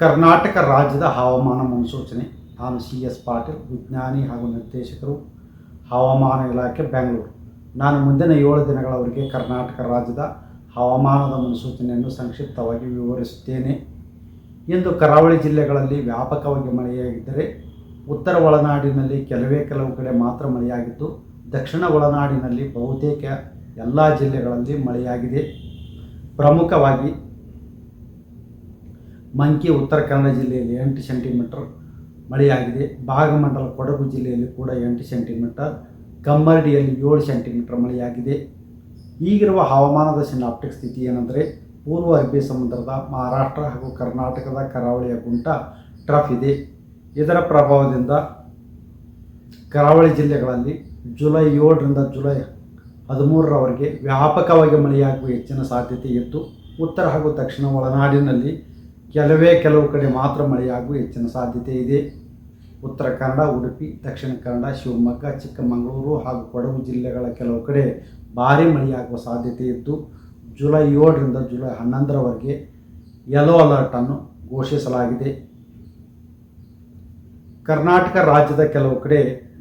ಕರ್ನಾಟಕ ರಾಜ್ಯದ ಹವಾಮಾನ ಮುನ್ಸೂಚನೆ, ನಾನು ಸಿ ಎಸ್ ಪಾಟೀಲ್, ವಿಜ್ಞಾನಿ ಹಾಗೂ ನಿರ್ದೇಶಕರು, ಹವಾಮಾನ ಇಲಾಖೆ, ಬೆಂಗಳೂರು. ನಾನು ಮುಂದಿನ ಏಳು ದಿನಗಳವರೆಗೆ ಕರ್ನಾಟಕ ರಾಜ್ಯದ ಹವಾಮಾನದ ಮುನ್ಸೂಚನೆಯನ್ನು ಸಂಕ್ಷಿಪ್ತವಾಗಿ ವಿವರಿಸುತ್ತೇನೆ. ಇಂದು ಕರಾವಳಿ ಜಿಲ್ಲೆಗಳಲ್ಲಿ ವ್ಯಾಪಕವಾಗಿ ಮಳೆಯಾಗಿದ್ದರೆ, ಉತ್ತರ ಒಳನಾಡಿನಲ್ಲಿ ಕೆಲವೇ ಕೆಲವು ಕಡೆ ಮಾತ್ರ ಮಳೆಯಾಗಿದ್ದು, ದಕ್ಷಿಣ ಒಳನಾಡಿನಲ್ಲಿ ಬಹುತೇಕ ಎಲ್ಲ ಜಿಲ್ಲೆಗಳಲ್ಲಿ ಮಳೆಯಾಗಿದೆ. ಪ್ರಮುಖವಾಗಿ ಮಂಕಿ ಉತ್ತರ ಕನ್ನಡ ಜಿಲ್ಲೆಯಲ್ಲಿ ಎಂಟು ಸೆಂಟಿಮೀಟರ್ ಮಳೆಯಾಗಿದೆ. ಭಾಗಮಂಡಲ, ಕೊಡಗು ಜಿಲ್ಲೆಯಲ್ಲಿ ಕೂಡ ಎಂಟು ಸೆಂಟಿಮೀಟರ್, ಕಮ್ಮರಡಿಯಲ್ಲಿ ಏಳು ಸೆಂಟಿಮೀಟರ್ ಮಳೆಯಾಗಿದೆ. ಈಗಿರುವ ಹವಾಮಾನದ ಸಿನಾಪ್ಟಿಕ್ ಸ್ಥಿತಿ ಏನೆಂದರೆ, ಪೂರ್ವ ಅರಬ್ಬಿ ಸಮುದ್ರದ ಮಹಾರಾಷ್ಟ್ರ ಹಾಗೂ ಕರ್ನಾಟಕದ ಕರಾವಳಿಯ ಗುಂಟ ಟ್ರಫ್ ಇದೆ. ಇದರ ಪ್ರಭಾವದಿಂದ ಕರಾವಳಿ ಜಿಲ್ಲೆಗಳಲ್ಲಿ ಜುಲೈ ಏಳರಿಂದ ಜುಲೈ ಹದಿಮೂರರವರೆಗೆ ವ್ಯಾಪಕವಾಗಿ ಮಳೆಯಾಗುವ ಹೆಚ್ಚಿನ ಸಾಧ್ಯತೆ ಇದ್ದು, ಉತ್ತರ ಹಾಗೂ ದಕ್ಷಿಣ ಒಳನಾಡಿನಲ್ಲಿ ಕೆಲವೇ ಕೆಲವು ಕಡೆ ಮಾತ್ರ ಮಳೆಯಾಗುವ ಹೆಚ್ಚಿನ ಸಾಧ್ಯತೆ ಇದೆ. ಉತ್ತರ ಕನ್ನಡ, ಉಡುಪಿ, ದಕ್ಷಿಣ ಕನ್ನಡ, ಶಿವಮೊಗ್ಗ, ಚಿಕ್ಕಮಗಳೂರು ಹಾಗೂ ಕೊಡಗು ಜಿಲ್ಲೆಗಳ ಕೆಲವು ಕಡೆ ಭಾರೀ ಮಳೆಯಾಗುವ ಸಾಧ್ಯತೆ ಇದ್ದು, ಜುಲೈ ಏಳರಿಂದ ಜುಲೈ ಹನ್ನೊಂದರವರೆಗೆ ಯೆಲ್ಲೋ ಅಲರ್ಟನ್ನು ಘೋಷಿಸಲಾಗಿದೆ. ಕರ್ನಾಟಕ ರಾಜ್ಯದ ಕೆಲವು ಕಡೆ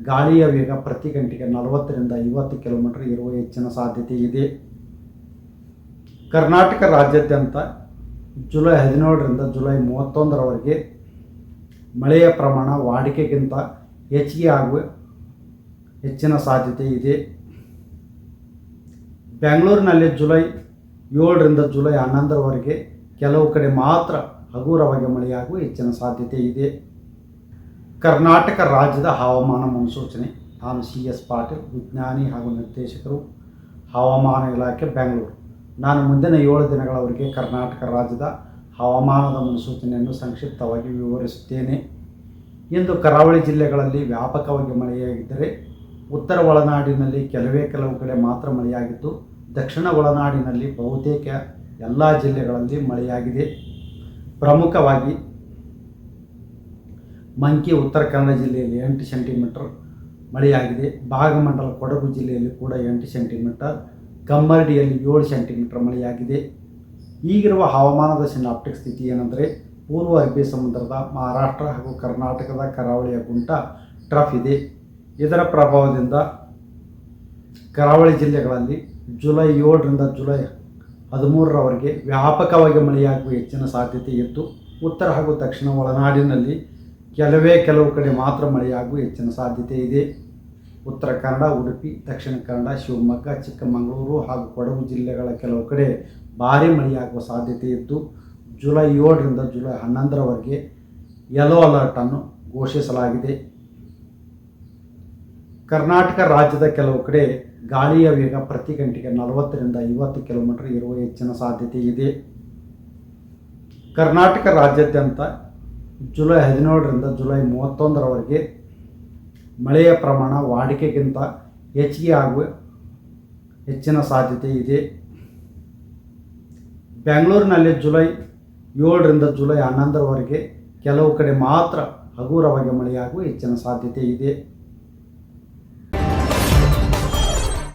ಗಾಳಿಯ ವೇಗ ಪ್ರತಿ ಗಂಟೆಗೆ ನಲವತ್ತರಿಂದ ಐವತ್ತು ಕಿಲೋಮೀಟರ್ ಇರುವ ಹೆಚ್ಚಿನ ಸಾಧ್ಯತೆ ಇದೆ. ಕರ್ನಾಟಕ ರಾಜ್ಯಾದ್ಯಂತ ಜುಲೈ ಹದಿನೇಳರಿಂದ ಜುಲೈ ಮೂವತ್ತೊಂದರವರೆಗೆ ಮಳೆಯ ಪ್ರಮಾಣ ವಾಡಿಕೆಗಿಂತ ಹೆಚ್ಚಿಗೆ ಆಗುವ ಹೆಚ್ಚಿನ ಸಾಧ್ಯತೆ ಇದೆ. ಬೆಂಗಳೂರಿನಲ್ಲಿ ಜುಲೈ ಏಳರಿಂದ ಜುಲೈ ಹನ್ನೊಂದರವರೆಗೆ ಕೆಲವು ಕಡೆ ಮಾತ್ರ ಹಗುರವಾಗಿ ಮಳೆಯಾಗುವ ಹೆಚ್ಚಿನ ಸಾಧ್ಯತೆ ಇದೆ. ಕರ್ನಾಟಕ ರಾಜ್ಯದ ಹವಾಮಾನ ಮುನ್ಸೂಚನೆ, ನಾನು ಸಿ ಎಸ್ ಪಾಟೀಲ್, ವಿಜ್ಞಾನಿ ಹಾಗೂ ನಿರ್ದೇಶಕರು, ಹವಾಮಾನ ಇಲಾಖೆ ಬೆಂಗಳೂರು ನಾನು ಮುಂದಿನ ಏಳು ದಿನಗಳವರೆಗೆ ಕರ್ನಾಟಕ ರಾಜ್ಯದ ಹವಾಮಾನದ ಮುನ್ಸೂಚನೆಯನ್ನು ಸಂಕ್ಷಿಪ್ತವಾಗಿ ವಿವರಿಸುತ್ತೇನೆ. ಇಂದು ಕರಾವಳಿ ಜಿಲ್ಲೆಗಳಲ್ಲಿ ವ್ಯಾಪಕವಾಗಿ ಮಳೆಯಾಗಿದ್ದರೆ, ಉತ್ತರ ಒಳನಾಡಿನಲ್ಲಿ ಕೆಲವೇ ಕೆಲವು ಕಡೆ ಮಾತ್ರ ಮಳೆಯಾಗಿದ್ದು, ದಕ್ಷಿಣ ಒಳನಾಡಿನಲ್ಲಿ ಬಹುತೇಕ ಎಲ್ಲ ಜಿಲ್ಲೆಗಳಲ್ಲಿ ಮಳೆಯಾಗಿದೆ. ಪ್ರಮುಖವಾಗಿ ಮಂಕಿ ಉತ್ತರ ಕನ್ನಡ ಜಿಲ್ಲೆಯಲ್ಲಿ ಎಂಟು ಸೆಂಟಿಮೀಟರ್ ಮಳೆಯಾಗಿದೆ. ಭಾಗಮಂಡಲ ಕೊಡಗು ಜಿಲ್ಲೆಯಲ್ಲಿ ಕೂಡ ಎಂಟು ಸೆಂಟಿಮೀಟರ್ ಕಮ್ಮರಡಿಯಲ್ಲಿ ಏಳು ಸೆಂಟಿಮೀಟರ್ ಮಳೆಯಾಗಿದೆ ಈಗಿರುವ ಹವಾಮಾನದ ಸಿನಾಪ್ಟಿಕ್ ಸ್ಥಿತಿ ಏನೆಂದರೆ, ಪೂರ್ವ ಅರಬ್ಬಿ ಸಮುದ್ರದ ಮಹಾರಾಷ್ಟ್ರ ಹಾಗೂ ಕರ್ನಾಟಕದ ಕರಾವಳಿಯ ಗುಂಟ ಟ್ರಫ್ ಇದೆ. ಇದರ ಪ್ರಭಾವದಿಂದ ಕರಾವಳಿ ಜಿಲ್ಲೆಗಳಲ್ಲಿ ಜುಲೈ ಏಳರಿಂದ ಜುಲೈ ಹದಿಮೂರರವರೆಗೆ ವ್ಯಾಪಕವಾಗಿ ಮಳೆಯಾಗುವ ಹೆಚ್ಚಿನ ಸಾಧ್ಯತೆ ಇದ್ದು, ಉತ್ತರ ಹಾಗೂ ದಕ್ಷಿಣ ಒಳನಾಡಿನಲ್ಲಿ ಕೆಲವೇ ಕೆಲವು ಕಡೆ ಮಾತ್ರ ಮಳೆಯಾಗುವ ಹೆಚ್ಚಿನ ಸಾಧ್ಯತೆ ಇದೆ. ಉತ್ತರ ಕನ್ನಡ, ಉಡುಪಿ, ದಕ್ಷಿಣ ಕನ್ನಡ, ಶಿವಮೊಗ್ಗ, ಚಿಕ್ಕಮಗಳೂರು ಹಾಗೂ ಕೊಡಗು ಜಿಲ್ಲೆಗಳ ಕೆಲವು ಕಡೆ ಭಾರೀ ಮಳೆಯಾಗುವ ಸಾಧ್ಯತೆ ಇದ್ದು, ಜುಲೈ ಏಳರಿಂದ ಜುಲೈ ಹನ್ನೊಂದರವರೆಗೆ ಯೆಲ್ಲೋ ಅಲರ್ಟನ್ನು ಘೋಷಿಸಲಾಗಿದೆ. ಕರ್ನಾಟಕ ರಾಜ್ಯದ ಕೆಲವು ಕಡೆ ಗಾಳಿಯ ವೇಗ ಪ್ರತಿ ಗಂಟೆಗೆ ನಲವತ್ತರಿಂದ ಐವತ್ತು ಕಿಲೋಮೀಟರ್ ಇರುವ ಹೆಚ್ಚಿನ ಸಾಧ್ಯತೆ ಇದೆ. ಕರ್ನಾಟಕ ರಾಜ್ಯಾದ್ಯಂತ ಜುಲೈ ಹದಿನೇಳರಿಂದ ಜುಲೈ ಮೂವತ್ತೊಂದರವರೆಗೆ ಮಳೆಯ ಪ್ರಮಾಣ ವಾಡಿಕೆಗಿಂತ ಹೆಚ್ಚಿಗೆ ಆಗುವ ಹೆಚ್ಚಿನ ಸಾಧ್ಯತೆ ಇದೆ. ಬೆಂಗಳೂರಿನಲ್ಲಿ ಜುಲೈ ಏಳರಿಂದ ಜುಲೈ ಹನ್ನೊಂದರವರೆಗೆ ಕೆಲವು ಕಡೆ ಮಾತ್ರ ಹಗುರವಾಗಿ ಮಳೆಯಾಗುವ ಹೆಚ್ಚಿನ ಸಾಧ್ಯತೆ ಇದೆ.